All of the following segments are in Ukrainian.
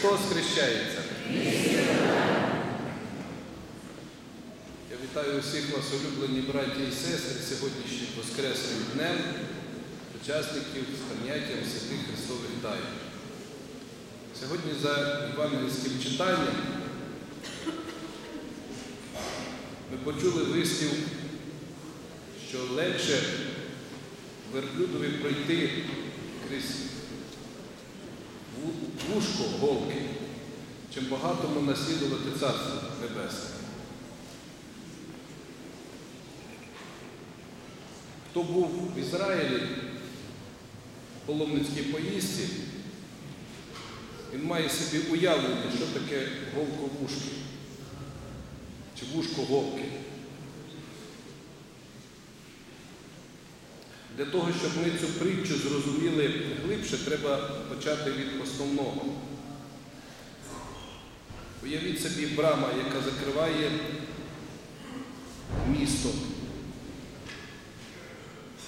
Христос хрещається. Я вітаю усіх вас, улюблені браті і сестри, сьогоднішнім Воскресним днем, учасників з поняттям святих Христових тайн. Сьогодні за євангельським читанням ми почули вислів, що легше верблюдові пройти крізь вушко голки, чим багатому наслідувати Царство Небесне. Хто був в Ізраїлі в паломницькій поїздці, він має собі уявлення, що таке голко вушки чи вушко голки. Для того, щоб ми цю притчу зрозуміли глибше, треба почати від основного. Уявіть собі брама, яка закриває місто.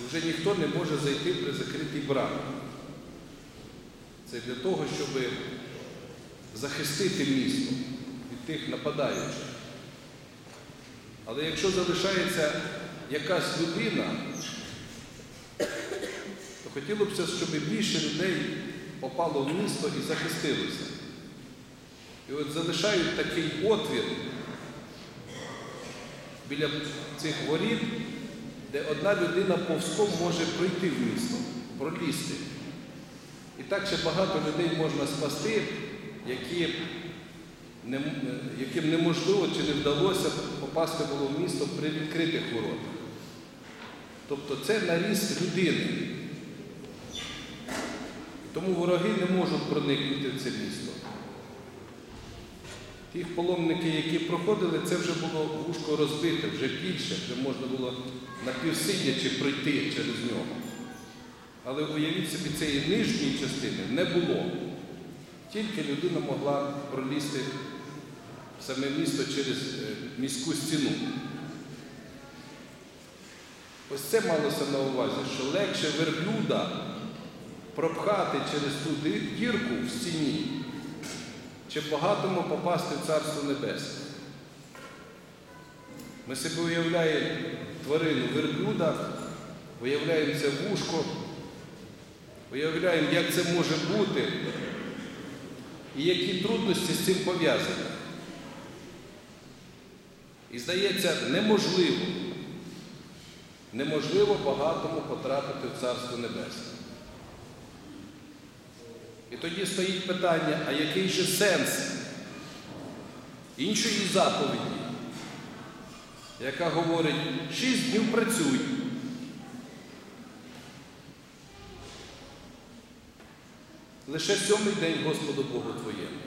Вже ніхто не може зайти при закритій брамі. Це для того, щоб захистити місто від тих нападаючих. Але якщо залишається якась людина, то хотілося б, щоб більше людей попало в місто і захистилося. І от залишають такий отвір біля цих воріт, де одна людина повзком може пройти в місто, пролізти. І так ще багато людей можна спасти, які, яким неможливо чи не вдалося попасти було в місто при відкритих воротах. Тобто це наріст людини. Тому вороги не можуть проникнути в це місто. Ті паломники, які проходили, це вже було вушко розбите, вже більше, вже можна було напівсидячи пройти через нього. Але уявіть собі, цієї нижньої частини не було. Тільки людина могла пролізти в саме місто через е, міську стіну. Ось це малося на увазі, що легше верблюда пропхати через ту дірку в стіні, чи багатому попасти в Царство Небесне. Ми собі уявляємо тварину верблюда, уявляємо це вушко, уявляємо, як це може бути і які трудності з цим пов'язані. І здається, неможливо, неможливо багатому потрапити в Царство Небесне. І тоді стоїть питання, а який же сенс іншої заповіді, яка говорить, шість днів працюй. Лише сьомий день Господу Богу Твоєму.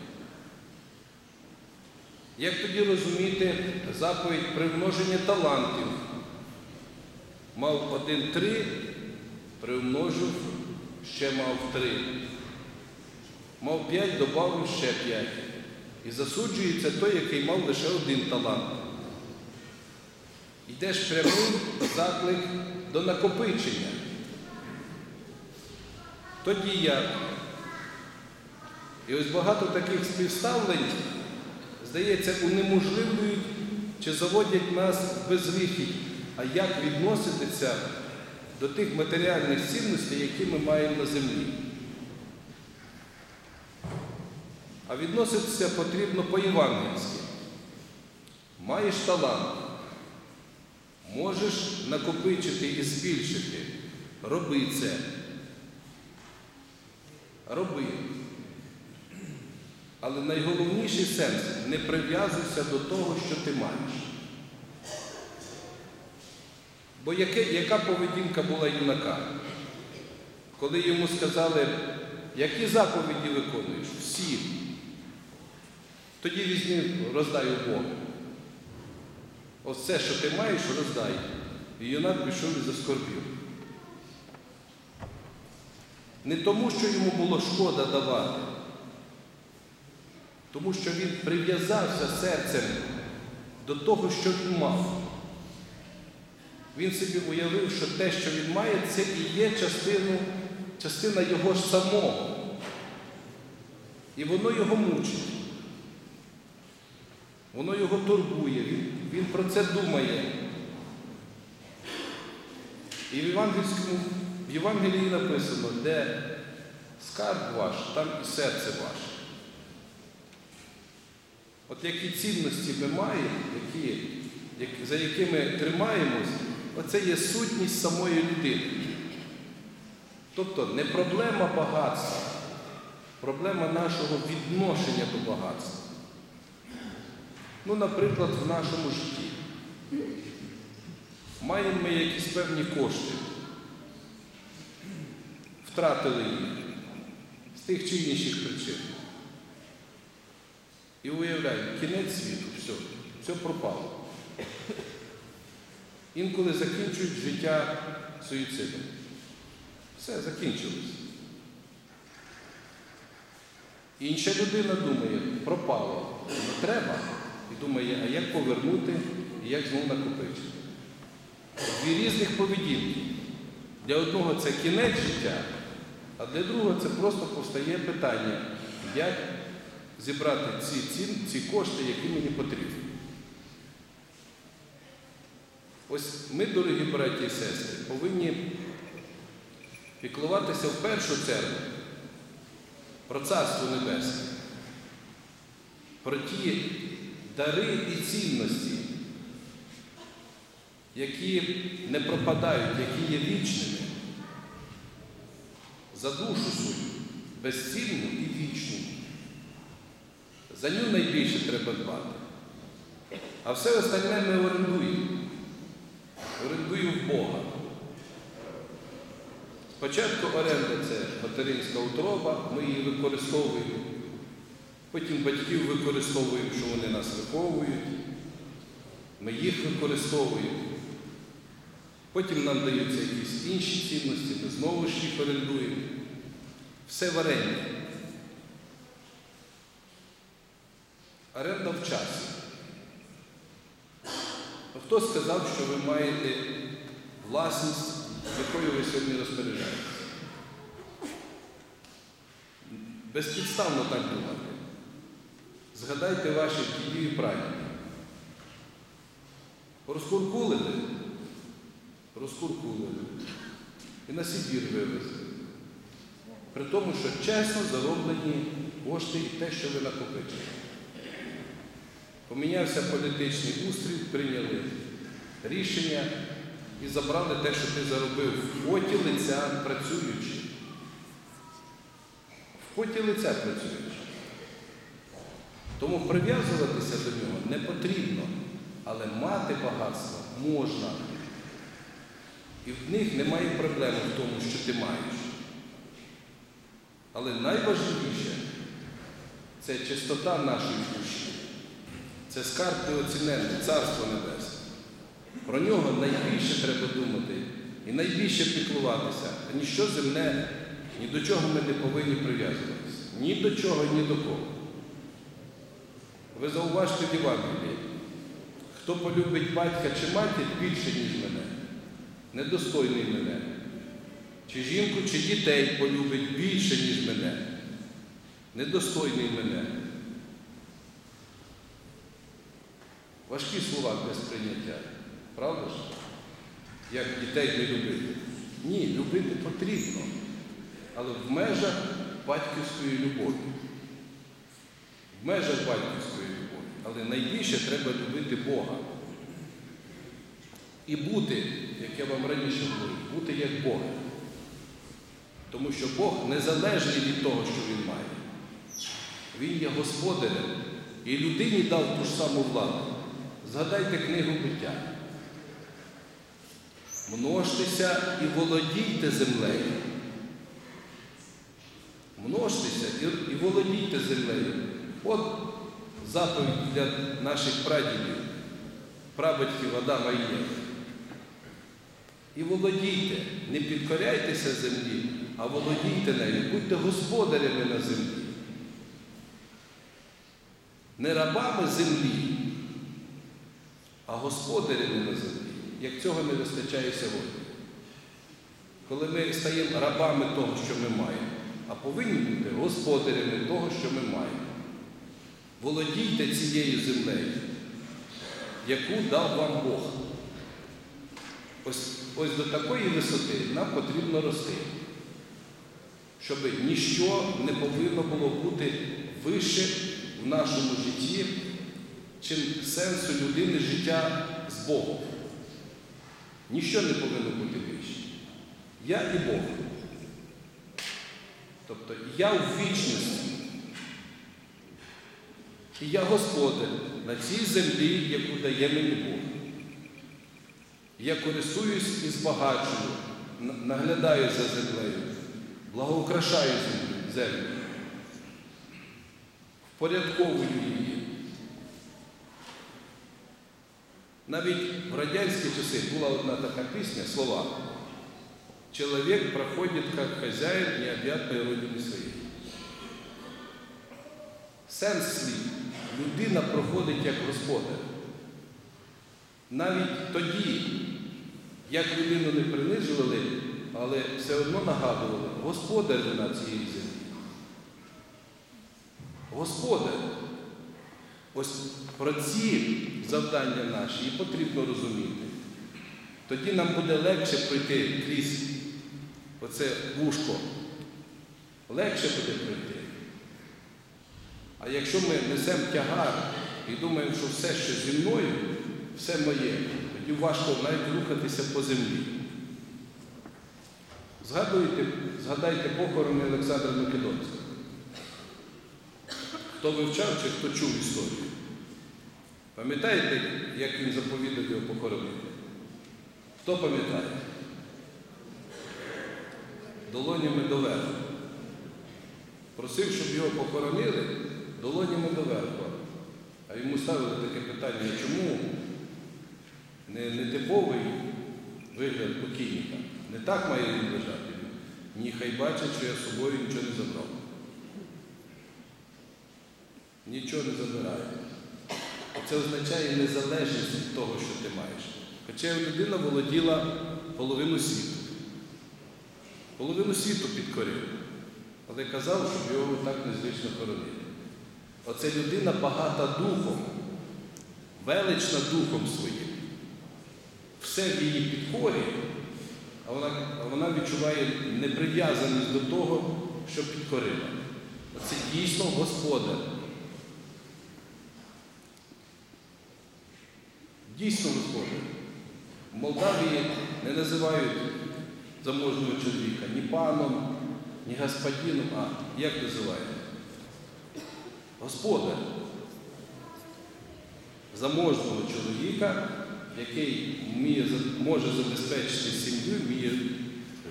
Як тоді розуміти заповідь примноження талантів? Мав один три, примножив, ще мав три. Мав п'ять, додав ще п'ять. І засуджується той, який мав лише один талант. Йдеш прямий заклик до накопичення. Тоді як? І ось багато таких співставлень, здається, унеможливлюють чи заводять нас в безвихідь, а як відноситися до тих матеріальних цінностей, які ми маємо на землі. А відноситися потрібно по-євангельськи. Маєш талант, можеш накопичити і збільшити. Роби це. Роби. Але найголовніший сенс не прив'язуйся до того, що ти маєш. Бо яке, яка поведінка була юнака? Коли йому сказали, які заповіді виконуєш? Всі. Тоді візьми, роздай у Бога. Ось що ти маєш, роздай. І юнак пішов і заскорбів. Не тому, що йому було шкода давати, тому що він прив'язався серцем до того, що він мав. Він собі уявив, що те, що він має, це і є частину, частина його ж самого. І воно його мучить. Воно його турбує, він, він про це думає. І в в Євангелії написано, де скарб ваш, там і серце ваше. От які цінності ми маємо, які, як- за якими тримаємось, оце є сутність самої людини. Тобто не проблема багатства, проблема нашого відношення до багатства. Ну, наприклад, в нашому житті. Маємо ми якісь певні кошти, втратили їх з тих чи інших причин. І уявляємо, кінець світу, все, все пропало. Інколи закінчують життя суїцидом. Все, закінчилось. Інша людина думає, пропало, не треба. І думає, а як повернути і як знову накопичити. Дві різних поведінки. Для одного це кінець життя, а для другого це просто постає питання, як зібрати ці, ці, ці кошти, які мені потрібні. Ось ми, дорогі браті і сестри, повинні піклуватися в першу чергу про Царство Небесне, про ті дари і цінності, які не пропадають, які є вічними, за душу свою, безцінну і вічну. За ню найбільше треба дбати. А все остальне ми орендуємо. Бога. Спочатку оренда це материнська утроба, ми її використовуємо. Потім батьків використовуємо, що вони нас виховують. Ми їх використовуємо. Потім нам даються якісь інші цінності, ми знову ж їх орендуємо. Все в оренді. Оренда в часі. Хто сказав, що ви маєте власність, якою ви сьогодні розпоряджаєтесь? Безпідставно так думати. Згадайте ваших дідів і прадідів. Розкуркулили, розкуркулили. І на Сибір вивезли. При тому, що чесно зароблені кошти і те, що ви накопичили. Помінявся політичний устрій, прийняли рішення і забрали те, що ти заробив в поті лиця працюючи. В поті лиця працюючи. Тому прив'язуватися до нього не потрібно, але мати багатство можна. І в них немає проблеми в тому, що ти маєш. Але найважливіше це чистота нашої душі. Це скарб неоціненний, Царство Небесне. Про нього найбільше треба думати і найбільше піклуватися. А ніщо земне, ні до чого ми не повинні прив'язуватися. Ні до чого, ні до кого. Ви зауважте в Євангелії, хто полюбить батька чи матір більше, ніж мене, недостойний мене. Чи жінку, чи дітей полюбить більше, ніж мене, недостойний мене. Важкі слова для сприйняття. Правда ж? Як дітей не любити? Ні, любити потрібно, але в межах батьківської любові. В межах батьківської любові. Але найбільше треба любити Бога. І бути, як я вам раніше говорив, бути як Бог. Тому що Бог незалежний від того, що Він має. Він є господарем і людині дав ту ж саму владу. Згадайте книгу буття. Множтеся і володійте землею. Множтеся і, володійте землею. От заповідь для наших прадідів, прабатьків Адама і Єви. І володійте, не підкоряйтеся землі, а володійте нею, будьте господарями на землі. Не рабами землі, а господарями на землі. Як цього не вистачає сьогодні. Коли ми стаємо рабами того, що ми маємо, а повинні бути господарями того, що ми маємо. Володійте цією землею, яку дав вам Бог. Ось, ось до такої висоти нам потрібно рости, щоб ніщо не повинно було бути вище в нашому житті, чим сенсу людини життя з Богом. Ніщо не повинно бути вище. Я і Бог. Тобто я в вічності. І я господар на цій землі, яку дає мені Бог. Я користуюсь і збагачую, наглядаю за землею, благоукрашаю землю, землю, впорядковую її. Навіть в радянські часи була одна така пісня, слова. Чоловік проходить як хазяїн необ'ятної родини своєї. Сенс слів. Людина проходить як господар. Навіть тоді, як людину не принижували, але все одно нагадували, господар на цієї землі. Господар. Ось про ці завдання наші і потрібно розуміти. Тоді нам буде легше пройти крізь оце вушко. Легше буде пройти. А якщо ми несемо тягар і думаємо, що все, що зі мною, все моє, тоді важко навіть рухатися по землі. Згадуйте, згадайте похорони Олександра Македонського. Хто вивчав чи хто чув історію? Пам'ятаєте, як він заповідав його похоронити? Хто пам'ятає? Долонями доверху. Просив, щоб його похоронили долонями доверху. А йому ставили таке питання, чому не, не типовий вигляд покійника? Не так має він лежати. Ні, хай бачить, що я собою нічого не забрав. Нічого не забираю. Це означає незалежність від того, що ти маєш. Хоча людина володіла половину світу. Половину світу підкорив. Але казав, щоб його так незвично хоронити. Оце людина багата духом, велична духом своїм. Все в її підкорі, а вона, вона відчуває неприв'язаність до того, що підкорила. Це дійсно господар. Дійсно господар. В Молдавії не називають заможного чоловіка ні паном, ні господином, а як називають? Господар. Заможного чоловіка, який вміє, може забезпечити сім'ю, вміє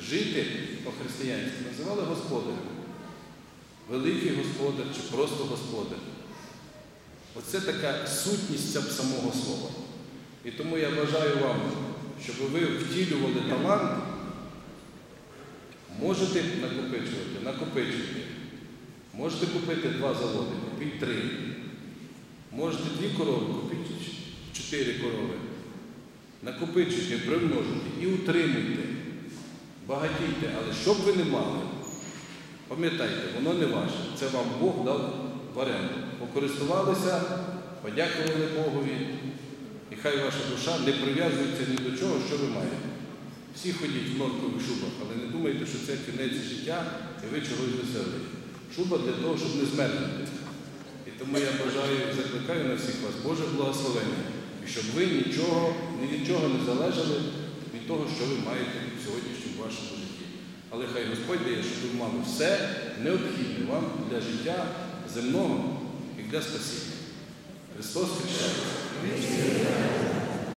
жити по-християнськи, називали господарем. Великий господар чи просто господар. Оце така сутність самого слова. І тому я бажаю вам, щоб ви втілювали талант, можете накопичувати, накопичуйте. Можете купити два заводи, купіть три. Можете дві корови, купіть чотири корови. Накопичуйте, примножуйте і утримуйте. Багатійте, але щоб ви не мали, пам'ятайте, воно не ваше. Це вам Бог дав в оренду. Покористувалися, подякували Богові. І хай ваша душа не прив'язується ні до чого, що ви маєте. Всі ходіть в норкових шубах, але не думайте, що це кінець життя і ви чогось досягли. Шуба для того, щоб не змерзнути. І тому я бажаю і закликаю на всіх вас Боже благословення, і щоб ви нічого, ні від чого не залежали від того, що ви маєте в сьогоднішньому вашому житті. Але хай Господь дає, щоб ви мали все необхідне вам для життя земного і для спасіння. Христос Христос.